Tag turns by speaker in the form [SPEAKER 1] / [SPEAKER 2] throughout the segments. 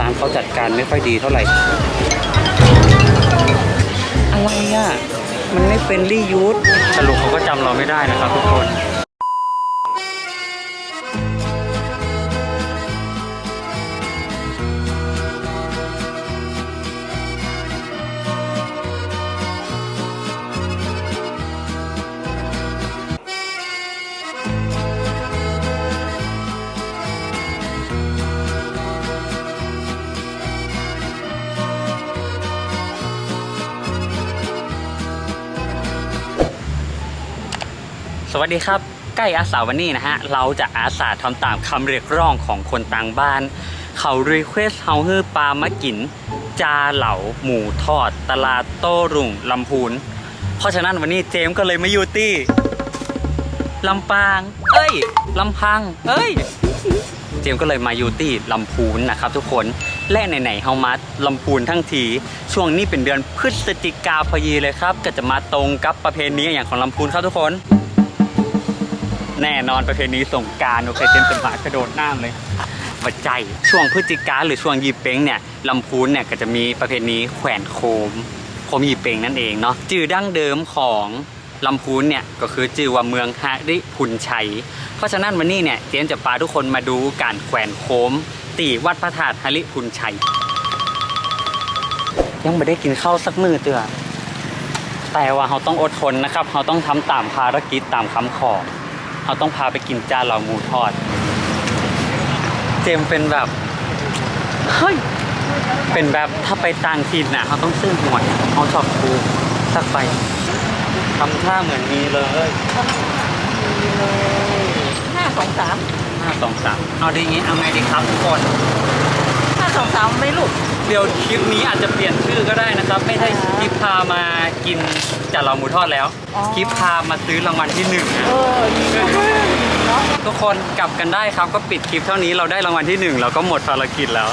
[SPEAKER 1] ร้านเขาจัดการไม่ค่อยดีเท่าไหร่ อะไรอะ มันไม่เป็นรียูสสรุปเขาก็จำเราไม่ได้นะครับทุกคน วัสดีครับ ใกล้อาสาวันนี้นะฮะ เราจะอาสาทำตามคำเรียกร้องของคนต่างบ้าน เขารีเควสเฮาฮือปลามากิน จาเหลาหมูทอด ตลาดโต้รุ่งลำพูน เพราะฉะนั้นวันนี้เจมส์ก็เลยมาอยู่ที่ลำปาง เอ้ยลำพัง เอ้ย เจมส์ก็เลยมาอยู่ที่ลำพูนนะครับทุกคน และไหนๆเฮามาลำพูนทั้งที ช่วงนี้เป็นเดือนพฤศจิกาพอดีเลยครับ ก็จะมาตรงกับประเพณีอย่างของลำพูนครับทุกคน แน่นอนประเพณีสงการโอเคเต็มสมากระโดดน้ำเลยปัจจัยช่วงพฤศจิกาหรือช่วงยีเป้งเนี่ยลำพูนเนี่ยก็จะมีประเพณีแขวนโคมโคมยีเป้งนั่นเองเนาะจื่อดั้งเดิมของลำพูนเนี่ยก็คือจื่อว่าเมืองฮาริพุนชัย เพราะฉะนั้นวันนี้เนี่ยเจนจะพาทุกคนมาดูการแขวนโคมตีวัดพระธาตุฮาริพุนชัย ยังไม่ได้กินข้าวสักมื้อเตือแต่ว่าเราต้องอดทนนะครับ เราต้องทำตามภารกิจตามคำขอ เราต้องพาไปกินจานเหล่าหมูทอด เจมส์เป็นแบบ เฮ้ย เป็นแบบถ้าไปต่างถิ่นน่ะเขาต้องซื้อหวยเขาชอบคูสักไปทำท่าเหมือนมีเลย
[SPEAKER 2] ห้าสองสาม
[SPEAKER 1] ห้าสองสามเอาดีงี้เอาไงดีครับทุกคน
[SPEAKER 2] ห้าสองสามไม่ลูก
[SPEAKER 1] เดี๋ยวคลิปนี้อาจจะเปลี่ยนชื่อก็ได้นะครับ ไม่ใช่คลิปพามากินจานเหล่าหมูทอดแล้ว
[SPEAKER 2] อ๋อ
[SPEAKER 1] คลิปพามาซื้อรางวัลที่หนึ่งนะ
[SPEAKER 2] เออดีนะเนาะ
[SPEAKER 1] ทุกคนกลับกันได้ครับ ก็ปิดคลิปเท่านี้เราได้รางวัลที่หนึ่งเราก็หมดภารกิจแล้ว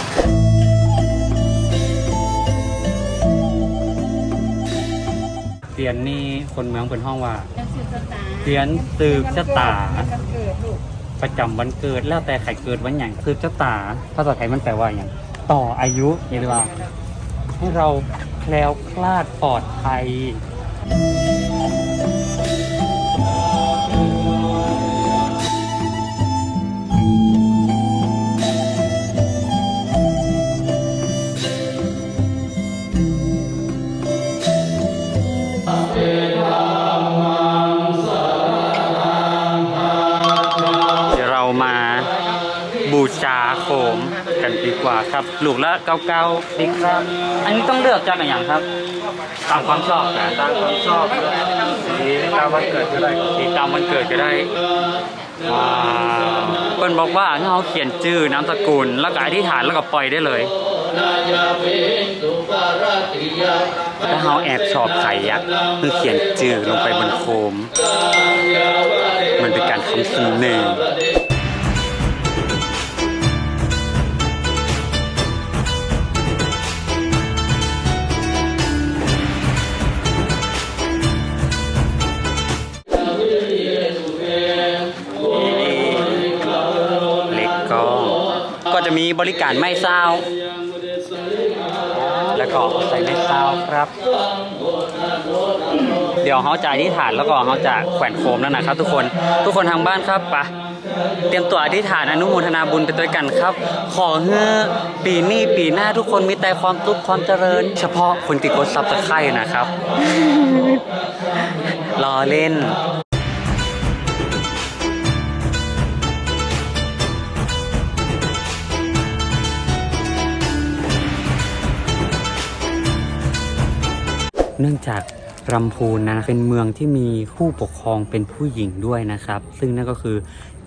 [SPEAKER 1] เตียนนี่คนเมืองเป็นห้องว่า เตียนสืบชะตา
[SPEAKER 2] เกิดลูก
[SPEAKER 1] ประจำวันเกิด แล้วแต่ใครเกิดวันอย่างคือเจ้าตาภาษาไทยมันแปลว่าอย่าง ต่ออายุนี่หรือว่า ให้เราแคล้วคลาดปลอดภัย บูชาโคมกันดีกว่าครับ ลูกละเก้าเก้าสิครับ อันนี้ต้องเลือกจากอย่างครับ ตามความชอบนะตามความชอบสีตามวันเกิดก็ได้สีตามวันเกิดก็ได้ว้าวเปิ้นบอกว่าให้เราเขียนชื่อนามสกุลแล้วก็อธิษฐานแล้วก็ปล่อยได้เลยถ้าเราแอบชอบใครอะคือเขียนชื่อลงไปบนโคม มันเป็นการทำเสน่ห์ มีบริการไม่เศร้า แล้วก็ใส่ไม่เศร้าครับ เดี๋ยวเขาจะอธิษฐานแล้วก็เขาจะแขวนโคมแล้วนะครับ ทุกคน ทุกคนทางบ้านครับปะเตรียมตัวอธิษฐานอนุโมทนาบุญไปด้วยกันครับ ขอเฮ้อปีนี้ปีหน้าทุกคนมีแต่ความสุขความเจริญ เฉพาะคนที่กดซับสไครต์นะครับ รอเล่น เนื่องจากรำพูนนะเป็นเมืองที่มีผู้ปกครองเป็นผู้หญิงด้วยนะครับ ซึ่งนั่นก็คือ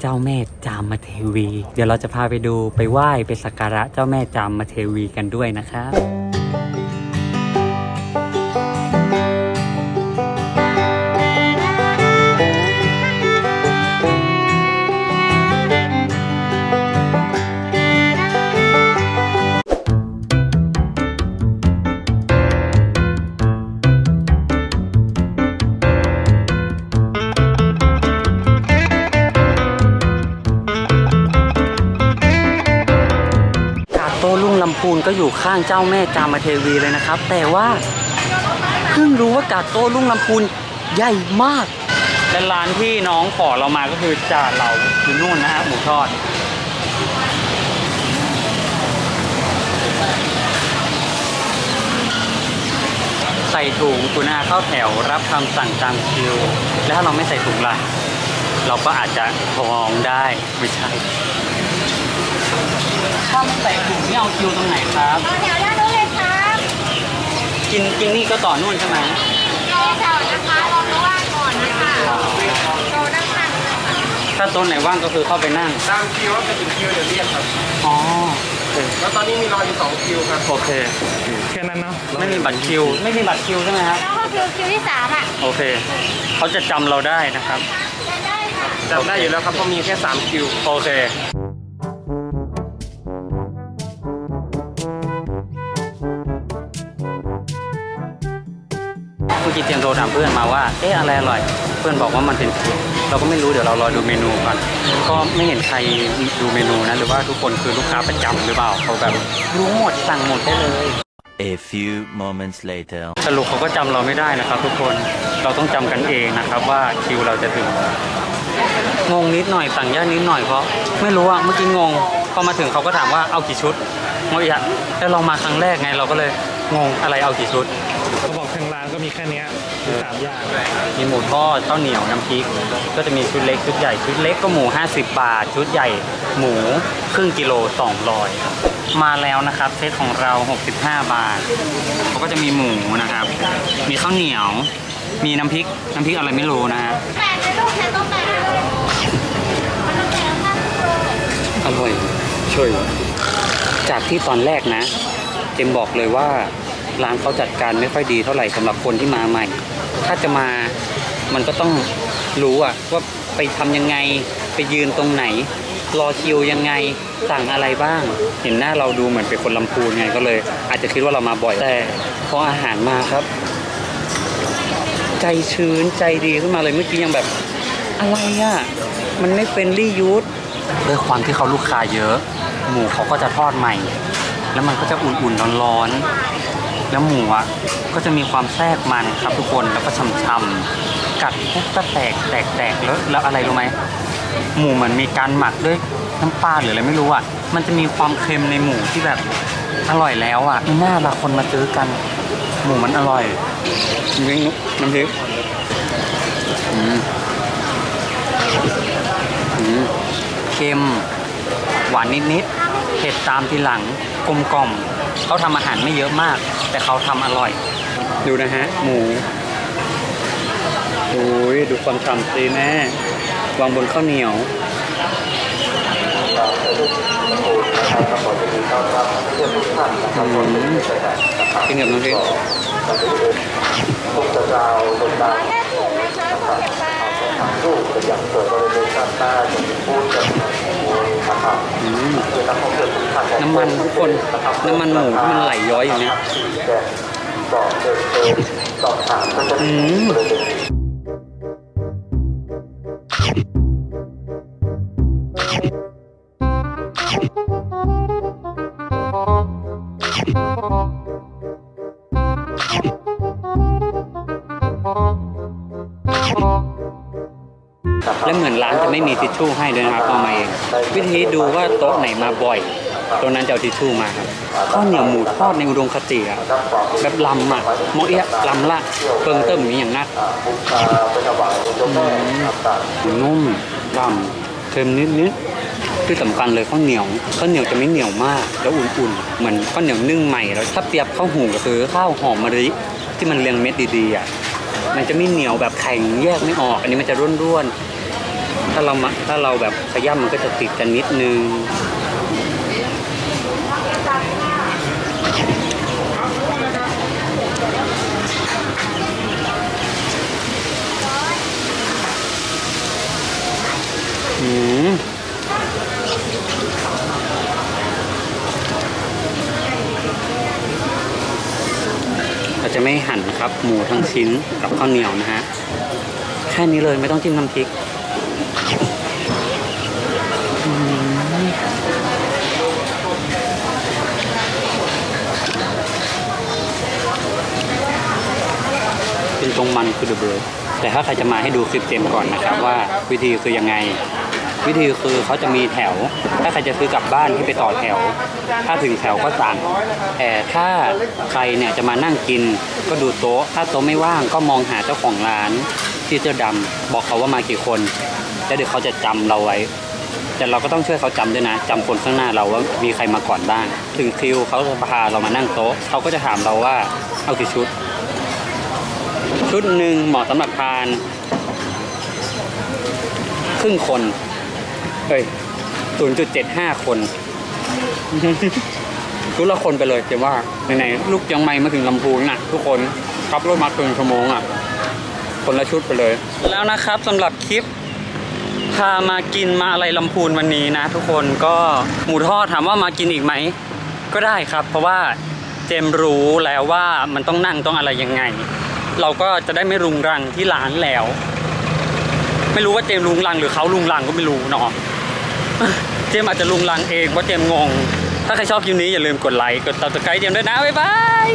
[SPEAKER 1] เจ้าแม่จามเทวี เดี๋ยวเราจะพาไปดูไปไหว้ไปสักการะเจ้าแม่จามเทวีกันด้วยนะครับ ต้รุ่งลำพูนก็อยู่ข้างเจ้าแม่จามเทวีเลยนะครับ แต่ว่าเพิ่งรู้ว่ากาโต้ลุงลำพูนใหญ่มากและร้านที่น้องขอเรามาก็คือจ่าเหลาอยู่นู่นนะฮะหมูทอดใส่ถุงคุณอาเข้าแถวรับคำสั่งตามคิว แล้วถ้าเราไม่ใส่ถุงล่ะ เราก็อาจจะทองได้ ไม่ใช่ ถ้าไม่ใส่ถุงนี่เอาคิวตรงไหนครับ
[SPEAKER 3] ต่อแถวด้านนู้นเลยครับ
[SPEAKER 1] กินกินนี่ก็ต่อนู่นใช่ไหม
[SPEAKER 3] รอแถวนะคะรอระว่างก่อนนะคะรอนั่งนั่ง
[SPEAKER 1] ถ้าโต๊ะไหนว่างก็คือเข้าไปนั่ง
[SPEAKER 4] ตามคิวว่าไปถึงคิวเดี๋ยวเรียกครับ
[SPEAKER 1] อ๋อ
[SPEAKER 4] แล้วตอนนี้มีรออยู่สองคิวครับ
[SPEAKER 1] โอเค
[SPEAKER 4] แค่นั้นเนาะ
[SPEAKER 1] ไม่มีบัตรคิว ไม่มีบัตรคิวใช่ไหมครับ
[SPEAKER 3] แล้วก็คิวคิวที่สามอะ
[SPEAKER 1] โอเค เขาจะจำเราได้นะครับ
[SPEAKER 3] จะได้ค่ะ
[SPEAKER 4] จำได้อยู่แล้วครับเพราะมีแค่สามคิว
[SPEAKER 1] โอเค กี้เตรียมโทรถามเพื่อนมาว่า เอ๊ะอะไรอร่อย เพื่อนบอกว่ามันเป็นผิดเราก็ไม่รู้เดี๋ยวเรารอดูเมนูก่อน ก็ไม่เห็นใครดูเมนูนะหรือว่าทุกคนคือลูกค้าประจำหรือเปล่าเขาแบบรู้หมดสั่งหมดได้เลย
[SPEAKER 5] A few moments later.
[SPEAKER 1] สรุปเขาก็จำเราไม่ได้นะครับ ทุกคนเราต้องจำกันเองนะครับว่าคิวเราจะถึง งงนิดหน่อยสั่งยากนิดหน่อยเพราะไม่รู้อะเมื่อกี้งงพอมาถึงเขาก็ถามว่าเอากี่ชุดงงอีกอะแล้วเรามาครั้งแรกไงเราก็เลยงงอะไรเอากี่ชุด
[SPEAKER 4] เขาบอกทาง ร้านก็มีแค่เนี้ยมีสามอย่าง
[SPEAKER 1] มีหมูทอดข้าวเหนียวน้ำพริก ก็จะมีชุดเล็กชุดใหญ่ชุดเล็กก็หมู 50 บาท ชุดใหญ่หมูครึ่งกิโล200มาแล้วนะครับเซตของเรา 65 บาทเขาก็จะมีหมูนะครับ มีข้าวเหนียว มีน้ำพริกน้ำพริกอะไรไม่รู้นะฮะ
[SPEAKER 3] แปดในลูกแทนต้องแปดในลูกมันต้องแปดข้างตัว
[SPEAKER 1] อร่อยช่วยจากที่ตอนแรกนะ เจมบอกเลยว่า ร้านเขาจัดการไม่ค่อยดีเท่าไหร่สำหรับคนที่มาใหม่ ถ้าจะมามันก็ต้องรู้อะว่าไปทำยังไงไปยืนตรงไหน รอคิวยังไงสั่งอะไรบ้าง เห็นหน้าเราดูเหมือนเป็นคนลำพูนไงก็เลย อาจจะคิดว่าเรามาบ่อยแต่พออาหารมาครับ ใจชื้นใจดีขึ้นมาเลยเมื่อกี้ยังแบบอะไรอะมันไม่เป็นรี่ยูทด้วยความที่เขาลูกค้าเยอะ หมูเขาก็จะทอดใหม่ แล้วมันก็จะอุ่นๆร้อนๆ แล้วหมูอะก็จะมีความแทรกมันครับทุกคนแล้วก็ช่ำๆกัดปุ๊บก็แตกแตกแตกแล้วแล้วอะไรรู้ไหมหมูเหมือนมีการหมักด้วยน้ำปลาหรืออะไรไม่รู้อะ มันจะมีความเค็มในหมูที่แบบอร่อยแล้วอะมีหน้าละคนมาซื้อกัน หมูมันอร่อยนี่น้ำพริกอืมอืมเค็มหวานนิดๆเผ็ดตามทีหลังกลมกล่อม เขาทำอาหารไม่เยอะมาก แต่เขาทำอร่อย ดูนะฮะ หมูโอ้ยดูความฉ่ำสิแม่วางบนข้าวเหนียวอืมกินกับน้ำพริก
[SPEAKER 3] ขอแค่ถุงนะคะขอเก็บปลา
[SPEAKER 1] อืม น้ำมันทุกคน น้ำมันหมูที่มันไหลย้อยอยู่เนี่ยอืม มือนร้านจะไม่มีทิชชู่ให้ด้วยนะครับเอามาเอง วิธีดูว่าโต๊ะไหนมาบ่อยต๊ะนั้นจะเอาทิชชู่มาครับข้าวเหนียวหมูทอดในอุดมคติอะแบบลำอะโมเอะลำละเปิงเติมมีอย่างนักอืมนุ่มลำเค็มนิดนิดที่สำคัญเลยข้าวเหนียวข้าวเหนียวจะไม่เหนียวมาก แล้วอุ่นๆเหมือนข้าวเหนียวนึ่งใหม่แล้วถ้าเปรียบข้าวหุงก็คือข้าวหอมมะลิที่มันเรียงเม็ดดีๆอะมันจะไม่เหนียวแบบแข็งแยกไม่ออก อันนี้มันจะร่วนๆ ถ้าเรามาถ้าเราแบบขย้ำมันก็จะติดกันนิดนึงอืมเราจะไม่หั่นครับหมูทั้งชิ้นกับข้าวเหนียวนะฮะ แค่นี้เลยไม่ต้องจิ้มน้ำพริก อืม ตรง มันคือเดอะเบิร์ดแต่ถ้าใครจะมาให้ดูคลิปเต็มก่อนนะครับว่าวิธีคือยังไง วิธีคือเขาจะมีแถว ถ้าใครจะซื้อกลับบ้านให้ไปต่อแถว ถ้าถึงแถวก็สั่งแต่ถ้าใครเนี่ยจะมานั่งกิน ก็ดูโต๊ะ ถ้าโต๊ะไม่ว่างก็มองหาเจ้าของร้านที่เสื้อดำบอกเขาว่ามากี่คนแล้วเดี๋ยวเขาจะจำเราไว้ แต่เราก็ต้องช่วยเขาจำด้วยนะจำคนข้างหน้าเราว่ามีใครมาก่อนบ้าง ถึงคิวเขาจะพาเรามานั่งโต๊ะเขาก็จะถามเราว่าเอากี่ชุด ชุดหนึ่งเหมาะสำหรับทาน ครึ่งคนเฮ้ย0.75 คน ทุกละคนไปเลยเดี๋ยวว่าไหนๆลูกยังไม่มาถึงลำพูนน่ะ ทุกคนขับรถมาเกินชั่วโมงอะ คนละชุดไปเลย แล้วนะครับสำหรับคลิปพามากินมาอะไรลำพูนวันนี้นะ ทุกคนก็หมูทอดถามว่ามากินอีกไหม ก็ได้ครับ เพราะว่าเจมรู้แล้วว่ามันต้องนั่งต้องอะไรยังไง เราก็จะได้ไม่รุงรังที่ร้านแล้ว ไม่รู้ว่าเจมลุงรังหรือเขาลุงรังก็ไม่รู้เนาะเจมอาจจะลุงรังเองเพราะเจมงง ถ้าใครชอบคลิปนี้อย่าลืมกดไลค์กดติดตามเจมด้วยนะบ๊ายบาย